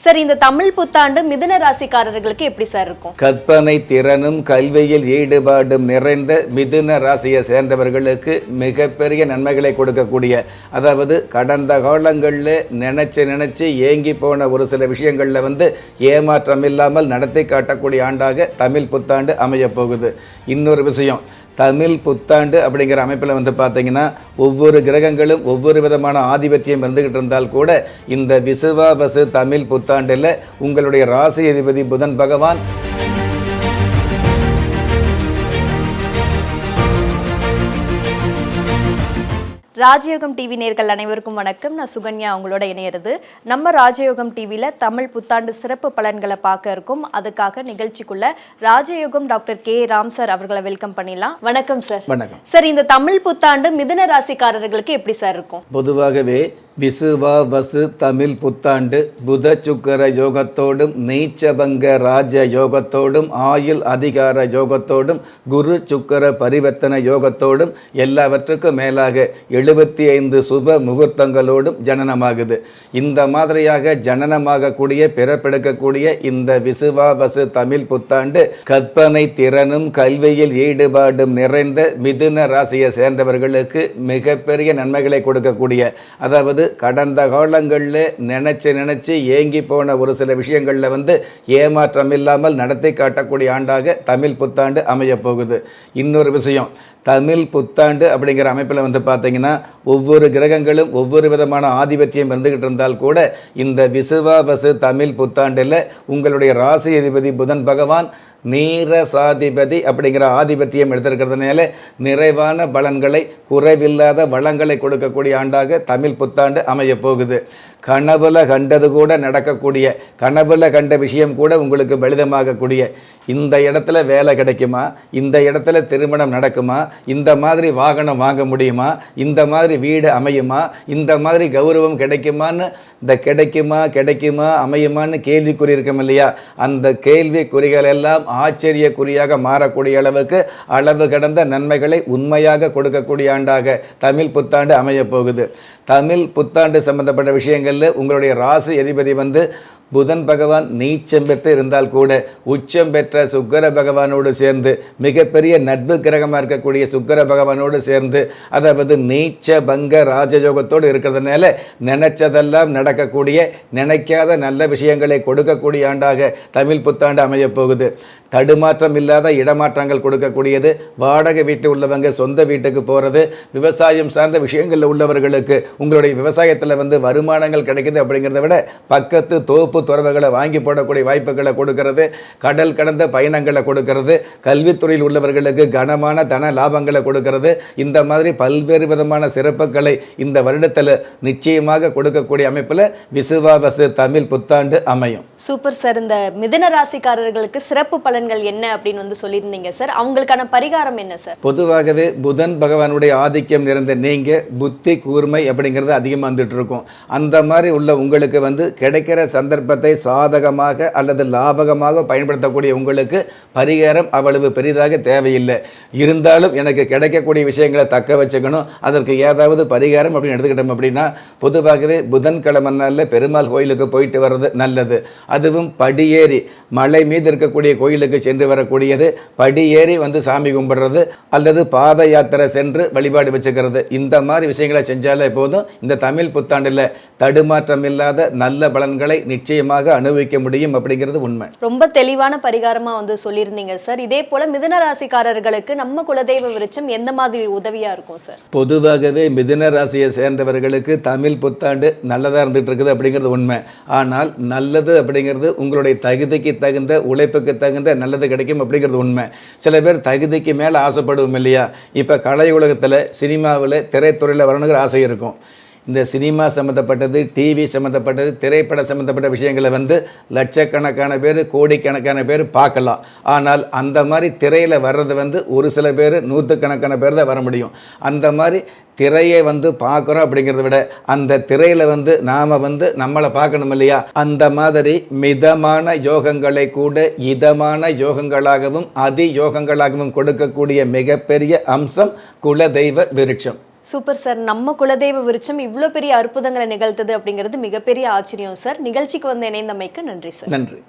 Sir இந்த தமிழ் புத்தாண்டு மிதுன ராசிக்காரர்களுக்கு எப்படி சார் இருக்கும்? கற்பனை திறனும் கல்வியில் ஈடுபாடும் நிறைந்த மிதுன ராசியை சேர்ந்தவர்களுக்கு மிகப்பெரிய நன்மைகளை கொடுக்கக்கூடிய அதாவது கடந்த காலங்களில் நினைச்சு நினைச்சு ஏங்கி போன ஒரு சில விஷயங்களில் வந்து ஏமாற்றம் இல்லாமல் நடத்தி காட்டக்கூடிய ஆண்டாக தமிழ் புத்தாண்டு அமையப் போகுது. இன்னொரு விஷயம் தமிழ் புத்தாண்டு அப்படிங்கிற அமைப்பில் வந்து பார்த்தீங்கன்னா ஒவ்வொரு கிரகங்களும் ஒவ்வொரு விதமான ஆதிபத்தியம் இருந்துகிட்டு இருந்தால் கூட இந்த விசுவாவசு தமிழ் புத்தாண்டில் உங்களுடைய ராசி அதிபதி புதன் பகவான் ராஜயோகம் டிவி நேர்கள் அனைவருக்கும் வணக்கம். நான் சுகன்யா உங்களோட இணையிறது. நம்ம ராஜயோகம் டிவியில் தமிழ் புத்தாண்டு சிறப்பு பலன்களை பார்க்க இருக்கோம். அதுக்காக நிகழ்ச்சிக்குள்ள Rajayogam doctor K Ram sir அவர்களை வெல்கம் பண்ணிடலாம். வணக்கம் சார். வணக்கம். சார் இந்த தமிழ் புத்தாண்டு மிதுன ராசிக்காரர்களுக்கு எப்படி சார் இருக்கும்? பொதுவாகவே விசுவா வசு தமிழ் புத்தாண்டு புத சுக்கர யோகத்தோடும் நீச்சபங்க ராஜ யோகத்தோடும் ஆயுள் அதிகார யோகத்தோடும் குரு சுக்கர பரிவர்த்தன யோகத்தோடும் எல்லாவற்றுக்கும் மேலாக எழுபத்தி ஐந்து சுப முகூர்த்தங்களோடும் ஜனனமாகுது. இந்த மாதிரியாக ஜனனமாகக்கூடிய பிறப்பெடுக்கக்கூடிய இந்த விசுவாவசு தமிழ் புத்தாண்டு கற்பனை திறனும் கல்வியில் ஈடுபாடும் நிறைந்த மிதுன ராசியை சேர்ந்தவர்களுக்கு மிகப்பெரிய நன்மைகளை கொடுக்கக்கூடிய அதாவது கடந்த காலங்களில் நினச்சி நினச்சி ஏங்கி போன ஒரு சில விஷயங்களில் வந்து ஏமாற்றம் இல்லாமல் நடத்தி காட்டக்கூடிய ஆண்டாக தமிழ் புத்தாண்டு அமையப்போகுது இன்னொரு விஷயம் தமிழ் புத்தாண்டு அப்படிங்கிற அமைப்பில் வந்து பார்த்தீங்கன்னா ஒவ்வொரு கிரகங்களும் ஒவ்வொரு விதமான ஆதிபத்தியம் இருந்துகிட்டு இருந்தால் கூட இந்த விசுவாவசு தமிழ் புத்தாண்டில் உங்களுடைய ராசி அதிபதி புதன் பகவான் நீரசாதிபதி அப்படிங்கிற ஆதிபத்தியம் எடுத்திருக்கிறதுனால நிறைவான பலன்களை குறைவில்லாத வளங்களை கொடுக்கக்கூடிய ஆண்டாக தமிழ் புத்தாண்டு அமையப் போகுது கனவுல கண்டது கூட நடக்கக்கூடிய கனவுல கண்ட விஷயம் கூட உங்களுக்கு பலிதமாகக்கூடிய இந்த இடத்துல வேலை கிடைக்குமா? இந்த இடத்துல திருமணம் நடக்குமா? இந்த மாதிரி வாகனம் வாங்க முடியுமா? இந்த மாதிரி வீடு அமையுமா? இந்த மாதிரி கௌரவம் கிடைக்குமான்னு இந்த கிடைக்குமா கிடைக்குமா அமையுமான்னு கேள்விக்குறி இருக்கும் இல்லையா? அந்த கேள்விக்குறிகள் எல்லாம் ஆச்சரியக்குறியாக மாறக்கூடிய அளவுக்கு அளவு கடந்த நன்மைகளை உண்மையாக கொடுக்கக்கூடிய ஆண்டாக தமிழ் புத்தாண்டு அமையப் போகுது தமிழ் புத்தாண்டு சம்பந்தப்பட்ட விஷயங்களில் உங்களுடைய ராசி அதிபதி வந்து புதன் பகவான் நீச்சம் பெற்று இருந்தால் கூட உச்சம் பெற்ற சுக்கர பகவானோடு சேர்ந்து மிகப்பெரிய நட்பு கிரகமாக இருக்கக்கூடிய சுக்கர பகவானோடு சேர்ந்து அதாவது நீச்ச பங்க ராஜயோகத்தோடு இருக்கிறதுனால நினைச்சதெல்லாம் நடக்கக்கூடிய நினைக்காத நல்ல விஷயங்களை கொடுக்கக்கூடிய ஆண்டாக தமிழ் புத்தாண்டு அமையப்போகுது தடுமாற்றம் இல்லாத இடமாற்றங்கள் கொடுக்கக்கூடியது. வாடகை வீட்டு உள்ளவங்க சொந்த வீட்டுக்கு போகிறது விவசாயம் சார்ந்த விஷயங்களில் உள்ளவர்களுக்கு உங்களுடைய விவசாயத்தில் வந்து வருமானங்கள் கிடைக்குது அப்படிங்கிறத விட பக்கத்து தோப்பு துறவுகளை வாங்கி போடக்கூடிய வாய்ப்புகளை கொடுக்கறது கடல் கடந்த பயணங்களை கொடுக்கறது கல்வித்துறையில் உள்ளவர்களுக்கு கனமான தன லாபங்களை கொடுக்கறது இந்த மாதிரி பல்வேறு விதமான சிறப்புகளை இந்த வருடத்தில் நிச்சயமாக கொடுக்கக்கூடிய அமைப்பில் விசுவாவசு தமிழ் புத்தாண்டு அமையும். Super sir. இந்த மிதுன ராசிக்காரர்களுக்கு சிறப்பு பலன்கள் என்ன அப்படின்னு வந்து சொல்லியிருந்தீங்க சார். அவங்களுக்கான பரிகாரம் என்ன சார்? பொதுவாகவே புதன் பகவானுடைய ஆதிக்கம் நிறைந்த நீங்கள் புத்தி கூர்மை அப்படிங்கிறது அதிகமாக வந்துட்டு இருக்கும். அந்த மாதிரி உள்ள உங்களுக்கு வந்து கிடைக்கிற சந்தர்ப்பத்தை சாதகமாக அல்லது லாபகமாக பயன்படுத்தக்கூடிய உங்களுக்கு பரிகாரம் அவ்வளவு பெரிதாக தேவையில்லை. இருந்தாலும் எனக்கு கிடைக்கக்கூடிய விஷயங்களை தக்க வச்சுக்கணும். அதற்கு ஏதாவது பரிகாரம் அப்படின்னு எடுத்துக்கிட்டோம் அப்படின்னா பொதுவாகவே புதன்கிழமை நாளில் பெருமாள் கோயிலுக்கு போயிட்டு வர்றது நல்லது. அதுவும் படியேறி மலை மீது இருக்கக்கூடிய கோயிலுக்கு சென்று வரக்கூடியது. படியேறி வந்து சாமி கும்பிடுறது அல்லது பாத யாத்திரை சென்று வழிபாடு வச்சுக்கிறது. இந்த மாதிரி விஷயங்களை செஞ்சாலே போதும். இந்த தமிழ் புத்தாண்டில் தடுமாற்றம் இல்லாத நல்ல பலன்களை நிச்சயமாக அனுபவிக்க முடியும் அப்படிங்கிறது உண்மை. ரொம்ப தெளிவான பரிகாரமா வந்து சொல்லியிருந்தீங்க சார். இதே போல மிதுன ராசிக்காரர்களுக்கு நம்ம குலதெய்வ விருட்சம் எந்த மாதிரி உதவியா இருக்கும் சார்? பொதுவாகவே மிதுன ராசியை சேர்ந்தவர்களுக்கு தமிழ் புத்தாண்டு நல்லதாக இருந்துகிட்டு இருக்குது அப்படிங்கிறது உண்மை. ஆனால் நல்லது அப்படிங்கிறது உங்களுடைய தகுதிக்கு தகுந்த உழைப்புக்கு தகுந்த நல்லது கிடைக்கும் அப்படிங்கிறது உண்மை. சில பேர் தகுதிக்கு மேலே ஆசைப்படுவோம் இல்லையா? இப்போ கலை உலகத்தில் சினிமாவில் திரைத்துறையில் வரணுங்கிற ஆசை இருக்கும். இந்த சினிமா சம்மந்தப்பட்டது டிவி சம்மந்தப்பட்டது திரைப்பட சம்மந்தப்பட்ட விஷயங்களை வந்து லட்சக்கணக்கான பேர் கோடிக்கணக்கான பேர் பார்க்கலாம். ஆனால் அந்த மாதிரி திரையில் வர்றது வந்து ஒரு சில பேர் நூற்றுக்கணக்கான பேர் தான் வர முடியும். அந்த மாதிரி திரையை வந்து பார்க்குறோம் அப்படிங்கிறத விட அந்த திரையில் வந்து நாம் வந்து நம்மளை பார்க்கணும் இல்லையா? அந்த மாதிரி மிதமான யோகங்களை கூட இதமான யோகங்களாகவும் அதி யோகங்களாகவும் கொடுக்கக்கூடிய மிகப்பெரிய அம்சம் குலதெய்வ விருட்சம். Super sir. நம்ம குலதெய்வ விருட்சம் இவ்வளோ பெரிய அற்புதங்களை நிகழ்த்துது அப்படிங்கிறது மிகப்பெரிய ஆச்சரியம் சார். நிகழ்ச்சிக்கு வந்து இணைந்தமைக்கு நன்றி சார். நன்றி.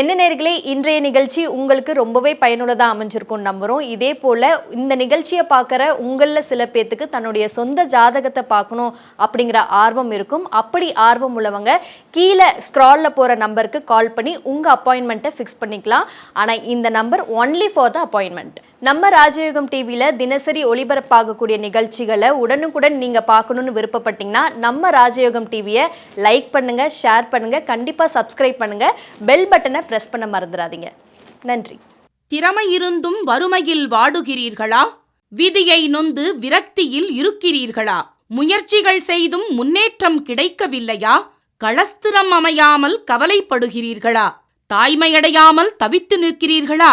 என்ன நேர்களே இன்றைய நிகழ்ச்சி உங்களுக்கு ரொம்பவே பயனுள்ளதாக அமைஞ்சிருக்கும் நம்புகிறோம் இதே போல் இந்த நிகழ்ச்சியை பார்க்குற உங்களில் சில பேர்த்துக்கு தன்னுடைய சொந்த ஜாதகத்தை பார்க்கணும் அப்படிங்கிற ஆர்வம் இருக்கும். அப்படி ஆர்வம் உள்ளவங்க கீழே ஸ்க்ராலில் போகிற நம்பருக்கு கால் பண்ணி உங்கள் அப்பாயின்மெண்ட்டை ஃபிக்ஸ் பண்ணிக்கலாம். ஆனால் இந்த number only for the appointment நம்ம ராஜயோகம் டிவியில் தினசரி ஒளிபரப்பாகக்கூடிய நிகழ்ச்சிகளை உடனுக்குடன் நீங்கள் பார்க்கணுன்னு விருப்பப்பட்டீங்கன்னா நம்ம ராஜயோகம் டிவியை லைக் பண்ணுங்கள் ஷேர் பண்ணுங்கள் கண்டிப்பாக சப்ஸ்கிரைப் பண்ணுங்கள் பெல் பட்டனை ப்ரெஸ் பண்ண மறந்துடாதீங்க. நன்றி. திறமை இருந்தும் வறுமையில் வாடுகிறீர்களா? விதியை நொந்து விரக்தியில் இருக்கிறீர்களா? முயற்சிகள் செய்தும் முன்னேற்றம் கிடைக்கவில்லையா? களஸ்திரம் அமையாமல் கவலைப்படுகிறீர்களா? தாய்மையடையாமல் தவித்து நிற்கிறீர்களா?